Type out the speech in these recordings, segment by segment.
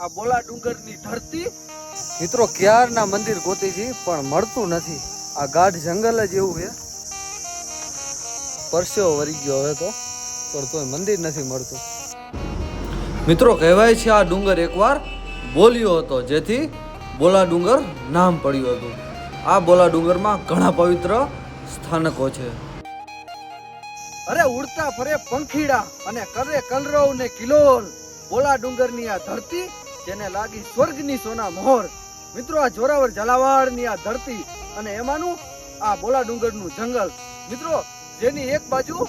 આ બોલા ડુંગરની ધરતી? મિત્રો ક્યારના મંદિર ગોતી છે પણ મળતું નથી. આ ગાઢ જંગલ જ એવું છે. પરસ્યો વરી ગયો હવે તો પણ તોય મંદિર નથી મળતું. મિત્રો કહેવાય છે આ ડુંગર એકવાર બોલ્યો હતો જેથી બોલા ડુંગર નામ પડ્યું હતું. આ બોલા ડુંગરમાં ઘણા પવિત્ર સ્થાનકો છે. અરે ઉડતા ફરે પંખીડા અને કરે કલરવ ને કિલોલ. બોલા ડુંગરની આ ધરતી જેને લાગી સ્વર્ગની સોના મોહર. મિત્રો, આ જોરાવર ઝાલાવાડની આ ધરતી અને એમાંનું આ બોલા ડુંગરનું જંગલ. મિત્રો, જેની એક બાજુ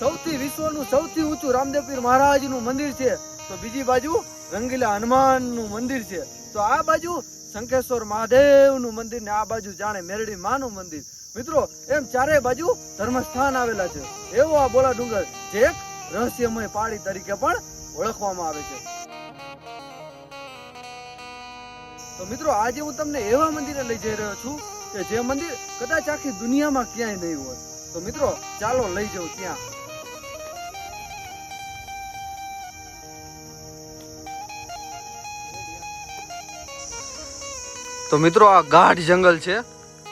સૌથી વિશ્વનું સૌથી ઊંચું રામદેવપીર મહારાજનું મંદિર છે, તો બીજી બાજુ રંગીલા હનુમાનનું મંદિર છે. તો આ બાજુ શંખેશ્વર મહાદેવનું મંદિર ને આ બાજુ જાણે મેરડી માનું મંદિર. મિત્રો, એમ ચારે બાજુ ધર્મસ્થાન આવેલા છે. એવો આ બોલા ડુંગર જે એક રહસ્યમય પાડી તરીકે પણ ઓળખવામાં આવે છે. તો મિત્રો, આજે હું તમને એવા મંદિરે લઈ જઈ રહ્યો છું કે જે મંદિર કદાચ આખી દુનિયામાં ક્યાંય નહીં હોય. તો મિત્રો, ચાલો લઈ જાઉં ત્યાં. તો મિત્રો, આ ગાઢ જંગલ છે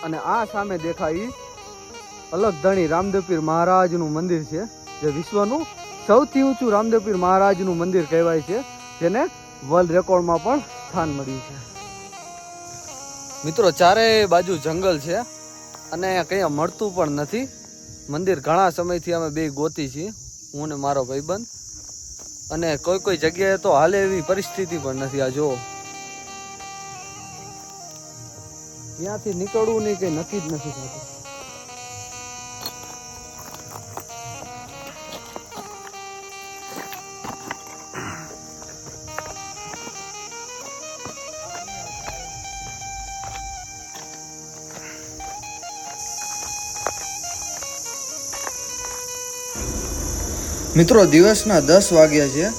અને આ સામે દેખાય અલગ ધણી રામદેવપીર મહારાજનું મંદિર છે, જે વિશ્વનું સૌથી ઊંચું રામદેવપીર મહારાજનું મંદિર કહેવાય છે, જેને વર્લ્ડ રેકોર્ડમાં પણ સ્થાન મળ્યું છે. મિત્રો, ચારેય બાજુ જંગલ છે અને કંઈ મળતું પણ નથી. મંદિર ઘણા સમયથી અમે બે ગોતી છીએ, હું ને મારો ભાઈબંધ. અને કોઈ કોઈ જગ્યાએ તો હાલે એવી પરિસ્થિતિ પણ નથી. આ જો ત્યાંથી નીકળવું નહીં કંઈ નક્કી જ નથી થતું. મિત્રો, દિવસના દસ વાગ્યા છે,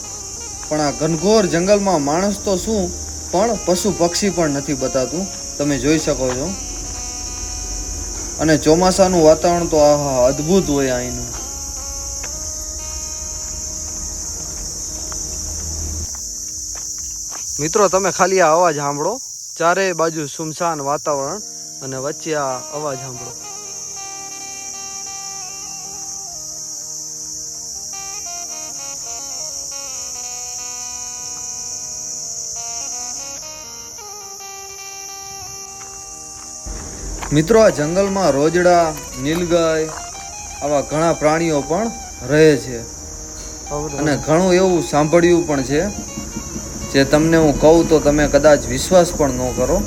પણ આ ઘનઘોર જંગલમાં માણસ તો શું, પણ પશુ પક્ષી પણ નથી બતાતું. તમે જોઈ શકો છો. અને ચોમાસાનું વાતાવરણ તો આહા, અદ્ભુત હોય અહીંનું. મિત્રો, તમે ખાલી આ અવાજ સાંભળો. ચારેય બાજુ સુમસાન વાતાવરણ અને વચ્ચે આ અવાજ સાંભળો. મિત્રો, આ જંગલમાં રોજડા, નીલગાય આવા ઘણા પ્રાણીઓ પણ રહે છે. અને ઘણું એવું સાંભળ્યું પણ છે, જે તમને હું કહું તો તમે કદાચ વિશ્વાસ પણ ન કરો.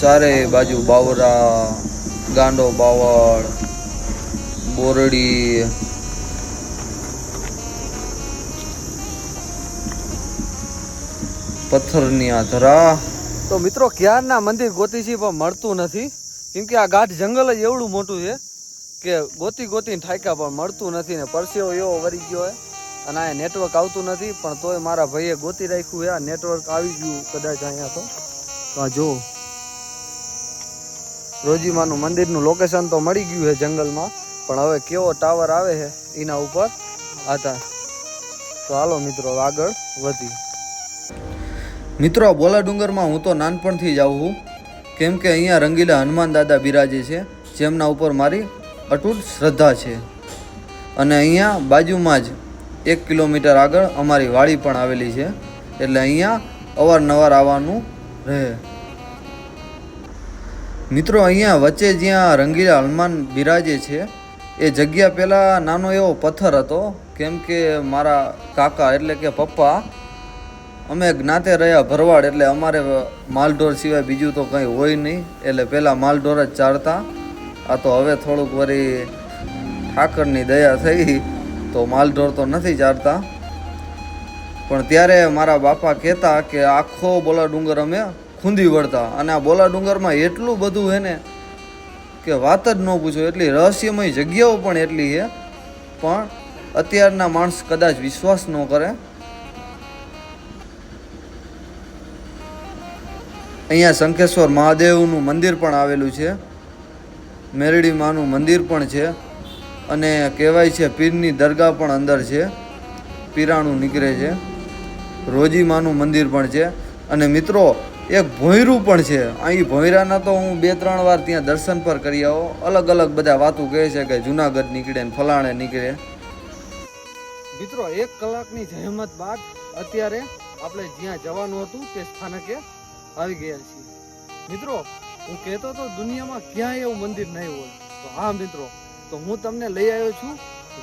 ચારે બાજુ બાવરા, ગાંડો, બાવળ, બોરડી. પથ્થરની આ ધરા તો મિત્રો, ક્યારના મંદિર ગોતી છે પણ મળતું નથી. કેમ કે આ ગાઢ જંગલ જ એવડું મોટું છે કે ગોતી ગોતીને ઠાક્યા પણ મળતું નથી ને પરસેવો એવો વરી ગયો હોય. અને અહીંયા નેટવર્ક આવતું નથી, પણ તોય મારા ભાઈએ ગોતી રાખ્યું છે. આ નેટવર્ક આવી ગયું કદાચ અહીંયા તો. આ જો, રોજીમાનું મંદિરનું લોકેશન તો મળી ગયું છે જંગલમાં, પણ હવે કેવો ટાવર આવે છે એના ઉપર? આધાર તો. હાલો મિત્રો, આગળ વધી મિત્રો બોલા ડુંગરમાં હું તો નાનપણથી જ આવું છું. કેમ કે અહીંયા રંગીલા હનુમાન દાદા બિરાજે છે, જેમના ઉપર મારી અટૂટ શ્રદ્ધા છે. અને અહીંયા બાજુમાં જ એક કિલોમીટર આગળ અમારી વાડી પણ આવેલી છે, એટલે અહીંયા અવારનવાર આવવાનું રહે. મિત્રો, અહીંયા વચ્ચે જ્યાં રંગીલા હનુમાન બિરાજે છે, એ જગ્યા પહેલાં નાનો એવો પથ્થર હતો, કેમ કે મારા કાકા એટલે કે પપ્પા અમે જ્ઞાતે રહ્યા ભરવાડ એટલે અમારે માલઢોર સિવાય બીજું તો કંઈ હોય નહીં. એટલે પહેલાં માલઢોર જ ચારતા. આ તો હવે થોડુંક વળી ઠાકરની દયા થઈ, તો માલઢોર તો નથી ચારતા. પણ ત્યારે મારા બાપા કહેતા કે આખો બોલા ડુંગર અમે ખૂંદી વળતા. અને આ બોલા ડુંગરમાં એટલું બધું હે ને કે વાત જ ન પૂછો. એટલી રહસ્યમય જગ્યાઓ પણ એટલી છે પણ અત્યારના માણસ કદાચ વિશ્વાસ ન કરે. અહીંયા શંખેશ્વર મહાદેવનું મંદિર પણ આવેલું છે. મેરડી માનું મંદિર પણ છે અને કહેવાય છે પીરની દરગાહ પણ અંદર છે. પીરાણું નીકળે છે. રોજીમાનું મંદિર પણ છે. અને મિત્રો, એક ભોંયરું પણ છે. અહીં ભોંયરાના તો હું બે, ત્રણ વાર ત્યાં દર્શન પર કરી આવો. અલગ અલગ બધા વાતો કહે છે કે જુનાગઢ નીકળે ને ફલાણે નીકળે. મિત્રો, એક કલાકની જહેમત બાદ અત્યારે આપણે જ્યાં જવાનું હતું તે સ્થાનકે આવી ગયા છીએ. મિત્રો, હું કહેતો તો દુનિયામાં ક્યાંય એવું મંદિર નહીં હોય. તો હા, મિત્રો, તો હું તમને લઈ આવ્યો છું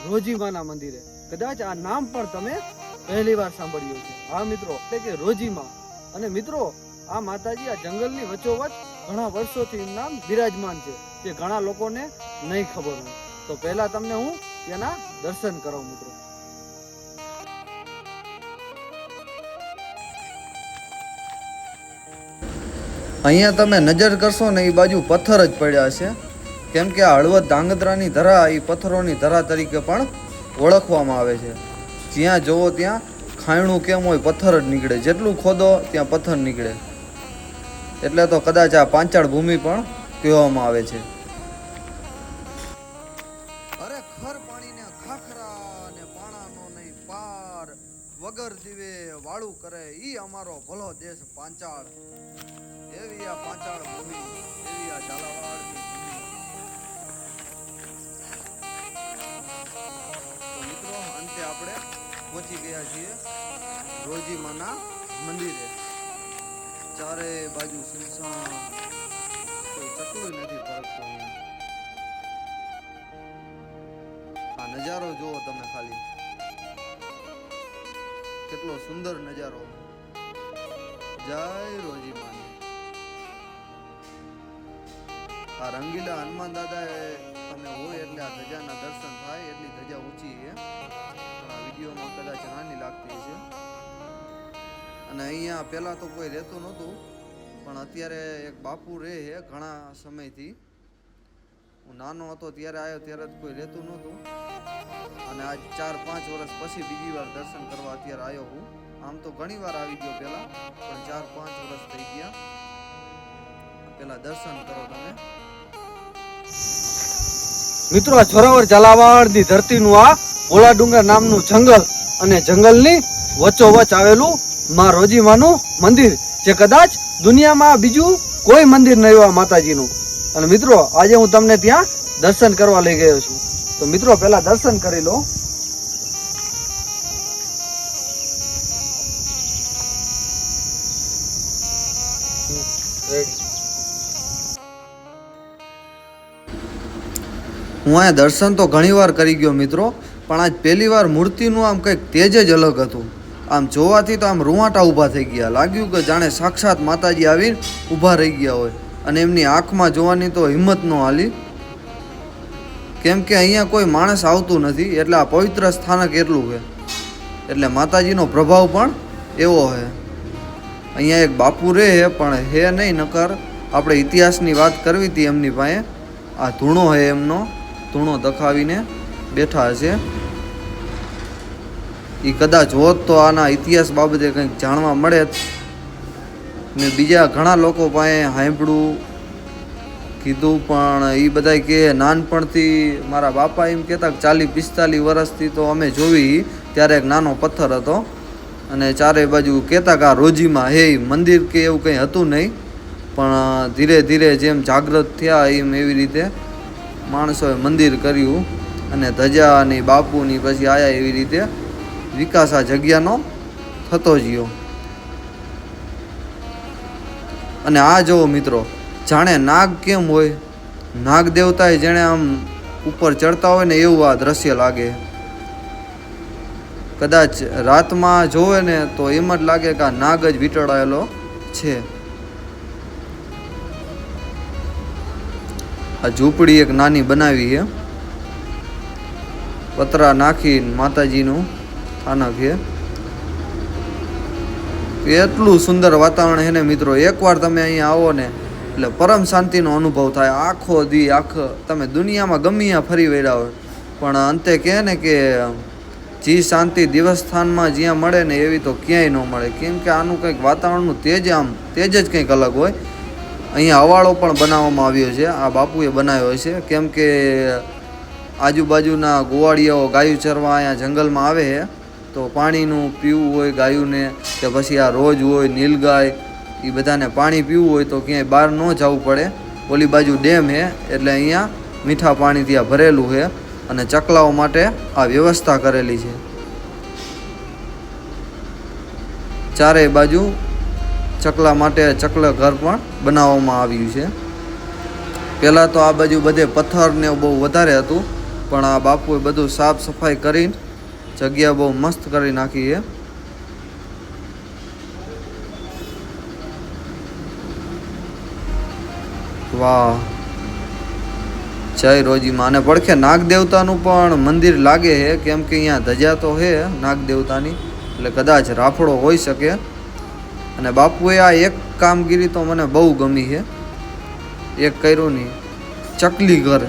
રોજીમાના મંદિરે. કદાચ આ નામ પણ તમે પહેલી વાર સાંભળ્યું છે હા, મિત્રો, એટલે કે રોજીમા. અને મિત્રો, આ માતાજી આ જંગલની વચ્ચોવચ ઘણા વર્ષોથી નામ બિરાજમાન છે, જે ઘણા લોકોને નહીં ખબર હોય. તો પહેલા તમને હું તેના દર્શન કરાવું, મિત્રો. અહીંયા તમે નજર કરશો ને એ બાજુ પથ્થર જ પડ્યા છે. કેમ કે હળવદ ધાંગધ્રાની ધરા એ પથ્થરોની ધરા તરીકે પણ ઓળખવામાં આવે છે. જ્યાં જુઓ ત્યાં ખાયણું કેમ હોય પથ્થર જ નીકળે. જેટલું ખોદો ત્યાં પથ્થર નીકળે. એટલે તો કદાચ આ પાંચાળ ભૂમિ પણ કહેવામાં આવે છે. અરે પાણીને ખાખરા ને પાણાનો નહીં, પાર વગર જીવે વાળું કરે. ઈ અમારો ભલો દેશ પાંચાળ. એવી આ ભૂમિ. એવી આ ઝાલાવાડની મિત્રો, અંતે આપણે પહોંચી ગયા છીએ રોજીમાના મંદિરે. ચારે બાજુ સુનસાન કોઈ ચકલું નથી ફરકતું આ નજારો જુઓ તમે ખાલી. કેટલો સુંદર નજારો. જય રોજી માની. આ રંગીલા હનુમાન દાદા તમે હોય એટલે આ ધજાના દર્શન થાય, એટલી ધજા ઊંચી છે. આ વિડીયોમાં કદાચ નાની લાગતી છે અને અહીંયા પહેલાં તો કોઈ રહેતું નહોતું, પણ અત્યારે એક બાપુ રહે છે ઘણા સમયથી. હું નાનો હતો ત્યારે આવ્યો ત્યારે જ કોઈ રહેતું નહોતું. અને આજ ચાર પાંચ વર્ષ પછી બીજી વાર દર્શન કરવા અત્યારે આવ્યો હું. આમ તો ઘણી વાર આવી ગયો પહેલાં, પણ ચાર પાંચ વર્ષ થઈ ગયા. પેલા દર્શન કરો તમે. મિત્રો, આ જોરાવર ઝાલાવાડની ધરતીનું આ ડુંગર નામનું જંગલ અને જંગલની વચ્ચોવચ આવેલું માં રોજીમાનું મંદિર, જે કદાચ દુનિયામાં બીજું કોઈ મંદિર નહીં હોય માતાજીનું. અને મિત્રો, આજે હું તમને ત્યાં દર્શન કરવા લઈ ગયો છું. તો મિત્રો પેલા દર્શન કરી લો. હું અહીંયા દર્શન તો ઘણીવાર કરી ગયો મિત્રો, પણ આજ પહેલી વાર મૂર્તિનું આમ કંઈક તેજ જ અલગ હતું. આમ જોવાથી તો આમ રૂવાટા ઊભા થઈ ગયા. લાગ્યું કે જાણે સાક્ષાત માતાજી આવીને ઊભા રહી ગયા હોય અને એમની આંખમાં જોવાની તો હિંમત ન હાલી. કેમ કે અહીંયા કોઈ માણસ આવતું નથી, એટલે આ પવિત્ર સ્થાનક એટલું છે. એટલે માતાજીનો પ્રભાવ પણ એવો છે. અહીંયા એક બાપુ રહે પણ હે નહીં નકર. આપણે ઇતિહાસની વાત કરવી હતી એમની પાસે. આ ધૂણો હે એમનો. ધૂણો દખાવીને બેઠા હશે એ કદાચ હોત તો આના ઇતિહાસ બાબતે કંઈક જાણવા મળે. ને બીજા ઘણા લોકો પાસે હાંભળું કીધું પણ એ બધા કે નાનપણથી મારા બાપા એમ કહેતા કે ચાલીસ પિસ્તાલીસ વર્ષથી તો અમે જોવી ત્યારે એક નાનો પથ્થર હતો. અને ચારે બાજુ કહેતા કે આ રોજીમાં હે મંદિર કે એવું કંઈ હતું નહીં. પણ ધીરે ધીરે જેમ જાગૃત થયા એમ એવી રીતે માણસોએ મંદિર કર્યું અને ધજાની બાપુની પછી આયા એવી રીતે વિકાસ આ જગ્યાનો થતો ગયો અને આ જુઓ મિત્રો, જાણે નાગ કેમ હોય? નાગ દેવતાએ જેણે આમ ઉપર ચડતા હોય ને એવું આ દ્રશ્ય લાગે. કદાચ રાતમાં જોવે ને તો એમ જ લાગે કે આ નાગ જ વીંટળાયેલો છે. આ ઝૂંપડી એક નાની બનાવી છે. પતરા નાખી માતાજીનું સ્થાનક છે. એટલું સુંદર વાતાવરણ છે ને મિત્રો, એકવાર તમે અહીંયા આવો ને, એટલે પરમ શાંતિનો અનુભવ થાય. આખો દી, આખ, તમે દુનિયામાં ગમે ફરી વળ્યા હોય, પણ અંતે કહે ને કે જી શાંતિ દિવસસ્થાનમાં જ્યાં મળે ને એવી તો ક્યાંય ન મળે. કેમ કે આનું કંઈક વાતાવરણનું તેજ આમ, તેજ જ કંઈક અલગ હોય. અહીંયા હવાળો પણ બનાવવામાં આવ્યો છે. આ બાપુએ બનાવ્યો છે. કેમ કે આજુબાજુના ગોવાળિયાઓ ગાયું ચરવા અહીંયા જંગલમાં આવે છે. તો પાણીનું પીવું હોય ગાયુંને કે પછી આ રોજ હોય, નીલગાય એ બધાને પાણી પીવું હોય તો ક્યાંય બહાર ન જવું પડે. ઓલી બાજુ ડેમ છે, એટલે અહીંયા મીઠા પાણી ત્યાં ભરેલું છે અને ચકલાઓ માટે આ વ્યવસ્થા કરેલી છે. ચારેય બાજુ ચકલા માટે ચકલા ઘર પણ બનાવવામાં આવ્યું છે. પહેલાં તો આ બાજુ બધે પથ્થર ને બહુ વધારે હતું, પણ આ બાપુએ બધું સાફ સફાઈ કરી જગ્યા બહુ મસ્ત કરી નાખી છે. વાહ. જય રોજીમાં અને પડખે નાગ દેવતાનું પણ મંદિર લાગે છે, કેમ કે અહીંયા ધજા તો છે નાગ દેવતાની એટલે કદાચ રાફડો હોઈ શકે. અને બાપુએ આ એક કામગીરી તો મને બહુ ગમી છે. એક કર્યું નહીં. ચકલી ઘર.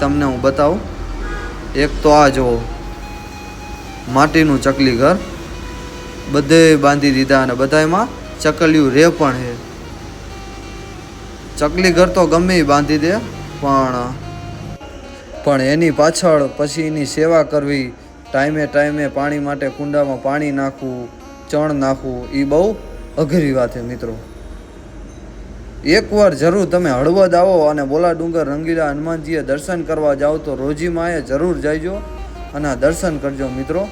તમને હું બતાવું. એક તો આ જુઓ. માટીનું ચકલી ઘર. બધે બાંધી દીધા અને બધામાં ચકલિયું રે પણ છે. ચકલી ઘર તો ગમે બાંધી દે, પણ પણ એની પાછળ પછી એની સેવા કરવી. ટાઈમે ટાઈમે પાણી માટે કુંડામાં પાણી નાખવું. ચણ નાખવું એ બહુ અઘરી વાત છે મિત્રો. એકવાર જરૂર તમે હળવદ આવો અને બોલા ડુંગર, રંગીલા હનુમાનજીએ દર્શન કરવા જાઓ તો રોજીમાએ જરૂર જઈજો અને દર્શન કરજો મિત્રો.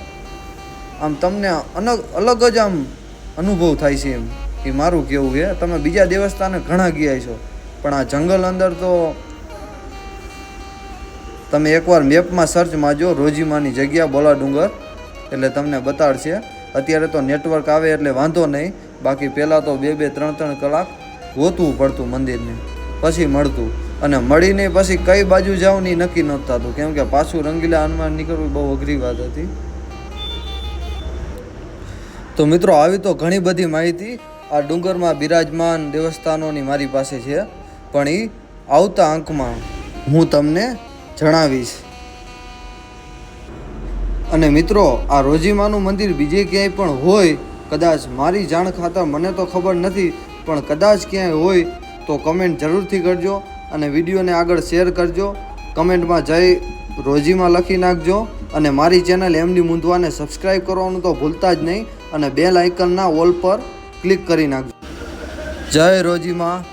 આમ તમને અલગ અલગ જ આમ અનુભવ થાય છે એમ, એ મારું કેવું છે. તમે બીજા દેવસ્થાને ઘણા ગયા છો પણ આ જંગલ અંદર તો તમે એકવાર મેપમાં સર્ચ માજો રોજીમાની જગ્યા, બોલા ડુંગર, એટલે તમને બતાડશે. અત્યારે તો નેટવર્ક આવે એટલે વાંધો નહીં. બાકી પહેલાં તો બે બે ત્રણ ત્રણ કલાક ગોતવું પડતું મંદિરને. પછી મળતું. અને મળીને પછી કઈ બાજુ જાઉં ની નક્કી નહોતું થતું. કેમ કે પાછું રંગીલા હનુમાન નીકળવું બહુ અઘરી વાત હતી. તો મિત્રો, આવી તો ઘણી બધી માહિતી. આ ડુંગરમાં બિરાજમાન દેવસ્થાનોની મારી પાસે છે. પણ એ આવતા અંકમાં હું તમને જણાવીશ. અને મિત્રો, આ રોજીમાનું મંદિર બીજે ક્યાંય પણ હોય, કદાચ મારી જાણ ખાતર મને તો ખબર નથી, પણ કદાચ ક્યાંય હોય, તો કમેન્ટ જરૂરથી કરજો અને વિડીયોને આગળ શેર કરજો. કમેન્ટમાં જય રોજીમાં લખી નાખજો અને મારી ચેનલ એમની મૂંધવાને સબસ્ક્રાઈબ કરવાનું તો ભૂલતા જ નહીં અને બેલ આઇકનના ઓલ પર ક્લિક કરી નાખજો. જય રોજીમાં.